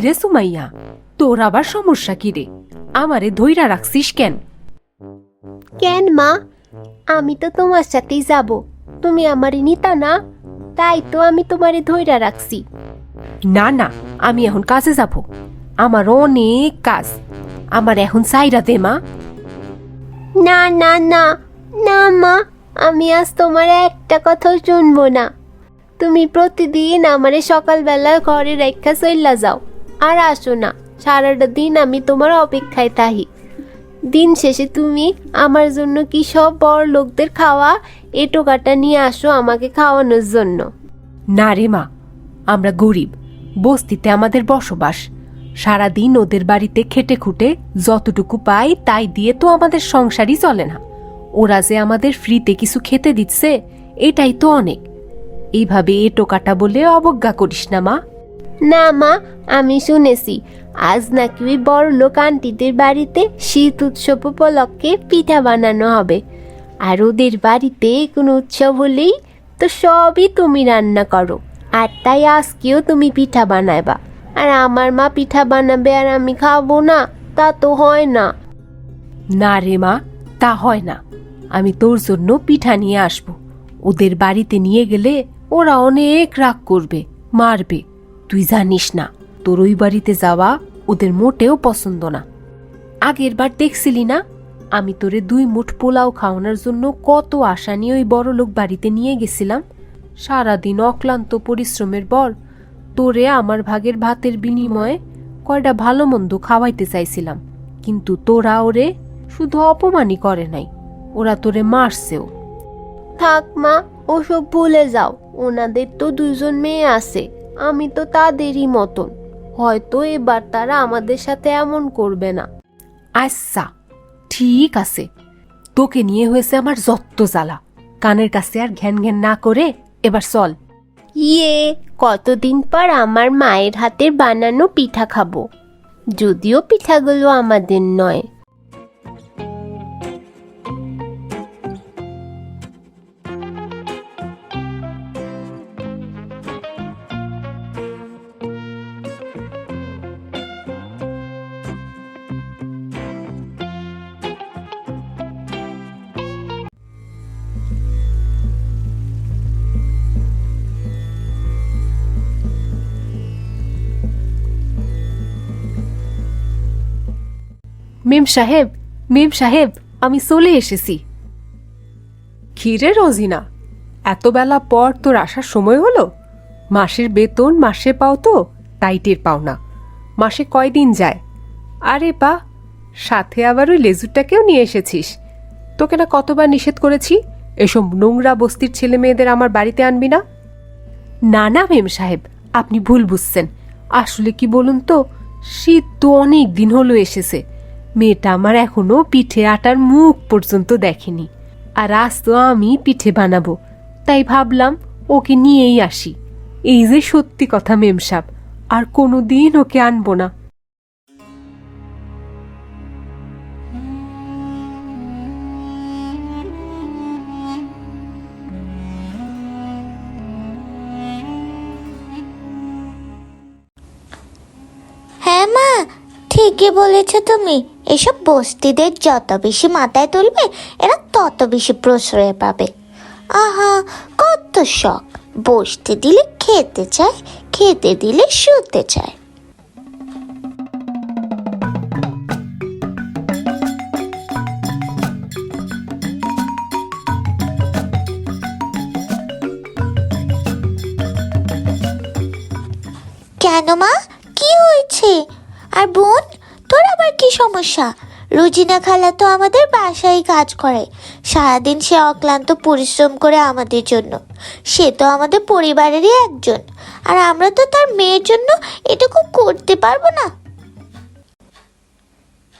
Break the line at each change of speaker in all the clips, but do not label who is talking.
রে সুমাইয়া? তোর আবার সমস্যা কি রে? আমারে ধইরা রাখছিস কেন?
কেন মা? আমি তো তোমার সাথেই যাব। তুমি আমারই নিতা না তাই তো আমি তোমারে ধইরা রাখছি।
না না আমি এখন কাজে যাব। আমার অনেক কাজ। আমার এখন সাইরা দে মা।
না না না না মা আমি আজ তোমার একটা কথাও শুনব না। তুমি প্রতিদিন আমারে সকালবেলা ঘরে রেখা চইলা যাও। আর আসো না। সারাটা দিন আমি তোমার অপেক্ষায় থাকি দিন শেষে তুমি আমার জন্য কি সব বড় লোকদের খাওয়া এটো কাটা নিয়ে আসো আমাকে খাওয়ানোর জন্য।
না রে মা, আমরা গরিব, বস্তিতে আমাদের বসবাস। সারাদিন ওদের বাড়িতে খেটে খুটে যতটুকু পাই তাই দিয়ে তো আমাদের সংসারই চলে না। ওরা যে আমাদের ফ্রিতে কিছু খেতে দিচ্ছে, এটাই তো অনেক। এইভাবে এ টোকাটা বলে অবজ্ঞা করিস না মা।
না মা, আমি শুনেছি। আজ নাকি ওই বড় লোক আন্টিদের বাড়িতে শীত উৎসব উপলক্ষে পিঠা বানানো হবে। আর ওদের বাড়িতে কোনো উৎসব হলেই তো সবই তুমি রান্না করো। আর তাই আজকেও তুমি পিঠা বানাবা আর আমার মা পিঠা বানাবে আর আমি খাব না, তা তো হয় না।
না রে মা, তা হয় না। আমি তোর জন্য পিঠা নিয়ে আসব। ওদের বাড়িতে নিয়ে গেলে ওরা অনেক রাগ করবে, মারবে। তুই জানিস না, তোর ওই বাড়িতে যাওয়া ওদের মোটেও পছন্দ না। আগের বার দেখছিলি না? আমি তোরে দুই মুঠ পোলাও খাওয়ানোর জন্য কত আশা নিয়ে ওই বড় লোক বাড়িতে নিয়ে গেছিলাম। সারাদিন অক্লান্ত পরিশ্রমের পর তোরে আমার ভাগের ভাতের বিনিময়ে কয়টা ভালো মন্দ খাওয়াইতে চাইছিলাম। কিন্তু তোরা ওরে শুধু অপমানই করে নাই, ওরা তোরে মারছেও।
থাক মা, ওসব ভুলে যাও, ওনাদের তো দুজন মেয়ে আছে আমি তো তাদেরই মতন। হয়তো এবার তারা আমাদের সাথে এমন করবে না।
আচ্ছা ঠিক আছে। তোকে নিয়ে হয়েছে আমার যত্ত জ্বালা। কানের কাছে আর ঘ্যান ঘ্যান না করে এবার চল।
ইয়ে কতদিন পর আমার মায়ের হাতের বানানো পিঠা খাব। যদিও পিঠাগুলো আমাদের নয়।
মেম সাহেব মেম সাহেব, আমি চলে এসেছি। খিরে রোজিনা এত বেলা পর তোর আসার সময় হলো? মাসের বেতন মাসে পাও তো, তাই টের পাও না। মাসে কয়দিন যায়? আরে বা সাথে আবার ওই লেজুরটাকেও নিয়ে এসেছিস। তোকে না কতবার নিষেধ করেছি? এসব নোংরা বস্তির ছেলে মেয়েদের আমার বাড়িতে আনবি না? না না মেম সাহেব, আপনি ভুল বুঝছেন। আসলে কি বলুন তো, শীত তো অনেক দিন হলো এসেছে। মেয়েটা আমার এখনও পিঠে আটার মুখ পর্যন্ত দেখেনি। আর আজ তো আমি পিঠে বানাবো। তাই ভাবলাম ওকে নিয়েই আসি। এই যে সত্যি কথা মেমসাব, আর কোনো দিন ওকে আনব না।
ঠিকই বলেছ তুমি? এসব বস্তিদের যত বেশি মাথায় তুলবে, এরা তত বেশি প্রশ্রয় পাবে। আহা, কত শখ! বসতে দিলে খেতে চায়, খেতে দিলে শুতে চায়। কেন মা? কি হয়েছে? আর বোন? তোর আবার কি সমস্যা? রুজিনা খালা তো আমাদের বাসায় কাজ করে। সারাদিন সে অক্লান্ত পরিশ্রম করে আমাদের জন্য। সে তো আমাদের পরিবারেরই একজন। আর আমরা তো তার মেয়ের জন্য এটুকু করতে পারব না।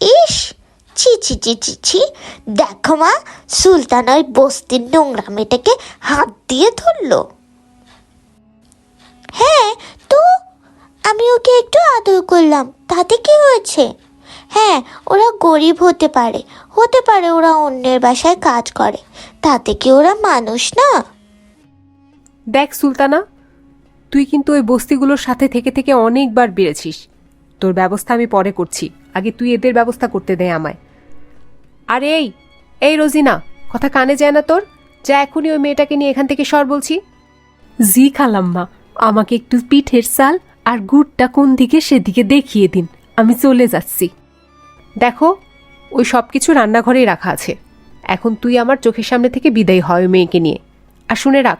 ইস! ছি ছি ছি ছি ছি। দেখো মা, সুলতান ওই বস্তির নোংরা মেয়েটাকে হাত দিয়ে ধরলো। হ্যাঁ আমি ওকে একটু আদর করলাম। তাতে কি হয়েছে? হ্যাঁ ওরা গরিব হতে পারে। হতে পারে ওরা অন্যের বাসায় কাজ করে। তাতে কি ওরা মানুষ না?
দেখ সুলতানা, তুই কিন্তু ওই বস্তিগুলোর সাথে থেকে থেকে অনেকবার বেড়েছিস। তোর ব্যবস্থা আমি পরে করছি। আগে তুই এদের ব্যবস্থা করতে দে আমায়। আরে এই এই রোজিনা, কথা কানে যায় না তোর? যা এখনই ওই মেয়েটাকে নিয়ে এখান থেকে সর বলছি। জি খালাম্মা, আমাকে একটু পিঠের চাল আর গুড়টা কোন দিকে সেদিকে দেখিয়ে দিন। আমি চলে যাচ্ছি। দেখো, ওই সব কিছু রান্নাঘরেই রাখা আছে। এখন তুই আমার চোখের সামনে থেকে বিদায় হয় মেয়েকে নিয়ে। আর শুনে রাখ,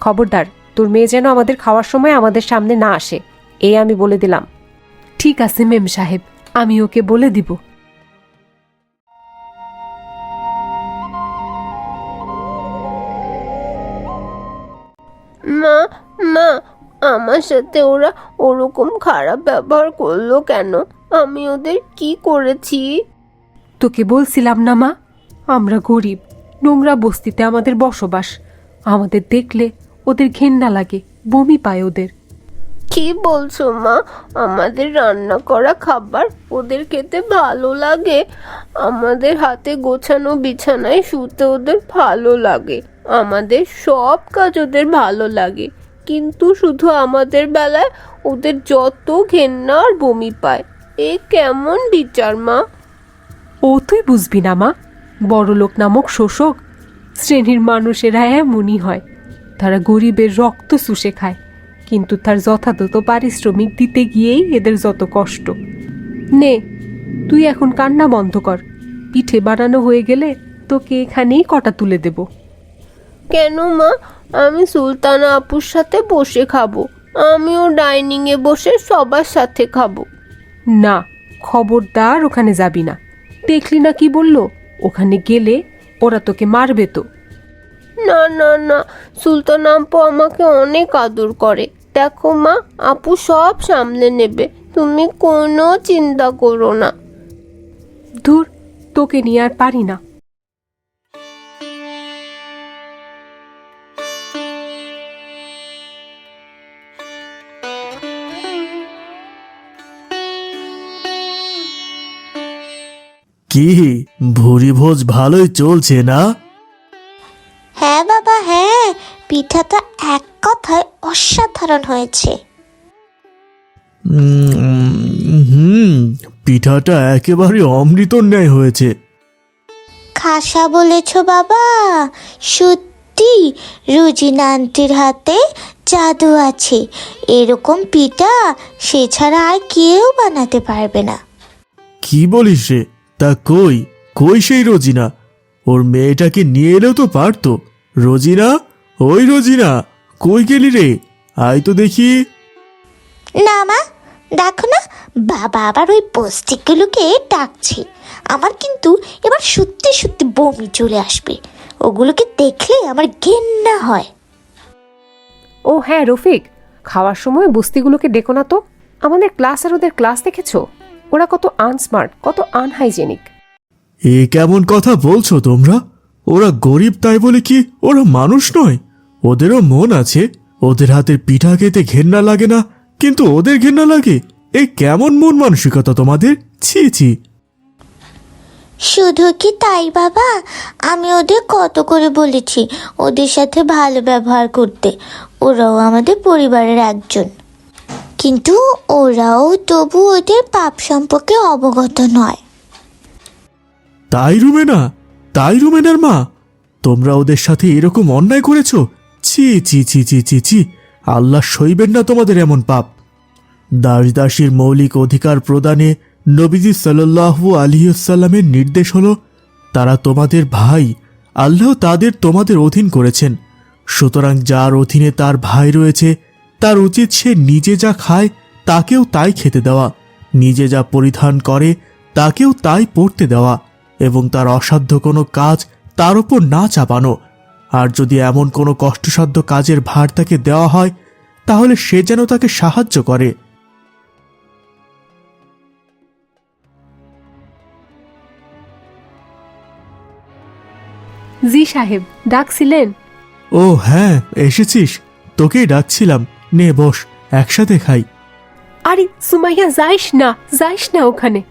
খবরদার, তোর মেয়ে যেন আমাদের খাওয়ার সময় আমাদের সামনে না আসে। এই আমি বলে দিলাম। ঠিক আছে মেম সাহেব, আমি ওকে বলে দিব।
মা মা আমার সাথে ওরা ওরকম খারাপ ব্যবহার করল কেন? আমি ওদের কি করেছি?
তোকে বলছিলাম না মা। আমরা গরিব। নোংরা বস্তিতে আমাদের বসবাস। আমাদের দেখলে ওদের ঘেন্না লাগে বমি পায় ওদের।
কি বলছো মা? আমাদের রান্না করা খাবার ওদের খেতে ভালো লাগে। আমাদের হাতে গোছানো বিছানায় শুতে ওদের ভালো লাগে। আমাদের সব কাজ ওদের ভালো লাগে। কিন্তু শুধু আমাদের বেলায় ওদের যত ঘেন্না আর বমি পায়। এ কেমন বিচার মা?
ও তুই বুঝবি না মা। বড়লোক নামক শোষক শ্রেণির মানুষেরা এমনই হয়। তারা গরিবের রক্ত শুষে খায় কিন্তু তার যথাযথ পারিশ্রমিক দিতে গিয়েই এদের যত কষ্ট। নে তুই এখন কান্না বন্ধ কর। পিঠে বানানো হয়ে গেলে তোকে এখানেই কটা তুলে দেব।
কেন মা? আমি সুলতানা আপুর সাথে বসে খাব। আমিও ডাইনিংয়ে বসে সবার সাথে খাব।
না খবরদার ওখানে যাবি না। দেখলি না কি বলল? ওখানে গেলে ওরা তোকে মারবে তো।
না না না সুলতান আপু আমাকে অনেক আদর করে। দেখো মা আপু সব সামলে নেবে। তুমি কোনো চিন্তা করো না।
ধুর তোকে নিয়ে আর পারি না।
কি? ভুরি ভোজ ভালোই চলছে না?
হ্যাঁ বাবা হ্যাঁ। পিঠাটা এক কথায় অসাধারণ হয়েছে।
হুম পিঠাটা একেবারে অমৃতর ন্যায় হয়েছে।
খাসা বলেছ বাবা। সত্যি রুজিনা আন্টির হাতে জাদু আছে। এরকম পিঠা সে ছাড়া আর কেউ বানাতে পারবে না।
কি বলিস রে? তা কই? কই সেই রোজিনা? ওর মেয়েটাকে নিয়ে এলেও তো পারতো। রোজিনা? ওই রোজিনা কই গেলি রে? আয় তো দেখি।
না মা দেখো না বাবা আবার ওই বস্তিগুলোকে ডাকছে। আমার কিন্তু এবার সত্যি সত্যি বমি চলে আসবে। ওগুলোকে দেখলে আমার ঘেন্না হয়।
ও হ্যাঁ রফিক খাওয়ার সময় বস্তিগুলোকে ডেকো না তো? আমাদের ক্লাস আর ওদের ক্লাস দেখেছ? ওরা কত আনস্মার্ট কত আনহাইজেনিক।
এ কেমন কথা বলছো তোমরা? ওরা গরিব তাই বলে কি ওরা মানুষ নয়? ওদেরও মন আছে ওদের হাতের পিঠা খেতে ঘেন্না লাগে না কিন্তু ওদের ঘেন্না লাগে। এই কেমন মন মানসিকতা তোমাদের? ছি ছি।
শুধু কি তাই বাবা? আমি ওদের কত করে বলেছি ওদের সাথে ভালো ব্যবহার করতে। ওরাও আমাদের পরিবারের একজন। কিন্তু ওরাও তবু ওদের পাপ সম্পর্কে অবগত নয়।
তাই রুমেনা, তাই রুমেনার মা। তোমরা ওদের সাথে এরকম অন্যায় করেছ? ছি ছি ছি ছি ছি ছি। আল্লাহ সইবেন না তোমাদের এমন পাপ। দাস দাসীর মৌলিক অধিকার প্রদানে নবীজি সাল্লাল্লাহু আলিয়াল্লামের নির্দেশ হলো, তারা তোমাদের ভাই, আল্লাহ তাদের তোমাদের অধীন করেছেন। সুতরাং যার অধীনে তার ভাই রয়েছে তার উচিত সে নিজে যা খায় তাকেও তাই খেতে দেওয়া। নিজে যা পরিধান করে তাকেও তাই পড়তে দেওয়া। এবং তার অসাধ্য কোনো কাজ তার ওপর না চাপানো। আর যদি এমন কোনো কষ্টসাধ্য কাজের ভার তাকে দেওয়া হয় তাহলে সে যেন তাকে সাহায্য করে।
জি সাহেব ডাকছিলেন?
ও হ্যাঁ এসেছিস। তোকেই ডাকছিলাম। নে বস একসাথে খাই।
আরে সুমাইয়া যাইস না যাইস না ওখানে।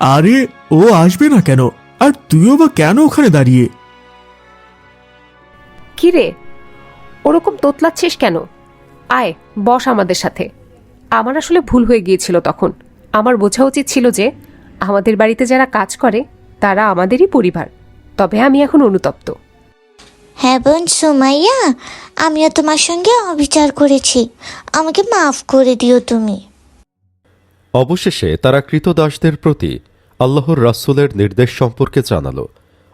আরে ও আসবে না কেন? আর তুইও বা কেন ওখানে দাঁড়িয়ে?
কি রে? ওরকম তোতলাচ্ছিস কেন? আয় বস আমাদের সাথে। আমার আসলে ভুল হয়ে গিয়েছিল তখন। আমার বোঝা উচিত ছিল যে আমাদের বাড়িতে যারা কাজ করে তারা আমাদেরই পরিবার। তবে আমি এখন অনুতপ্ত।
হ্যাঁ বোন, সুমাইয়া, আমিও তোমার সঙ্গে অবিচার করেছি। আমাকে মাফ করে দিও তুমি।
অবশেষে তারা কৃতদাসদের প্রতি আল্লাহর রাসুলের নির্দেশ সম্পর্কে জানালো।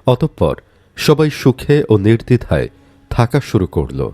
অতঃপর সবাই সুখে ও নির্দ্বিধায় থাকা শুরু করল।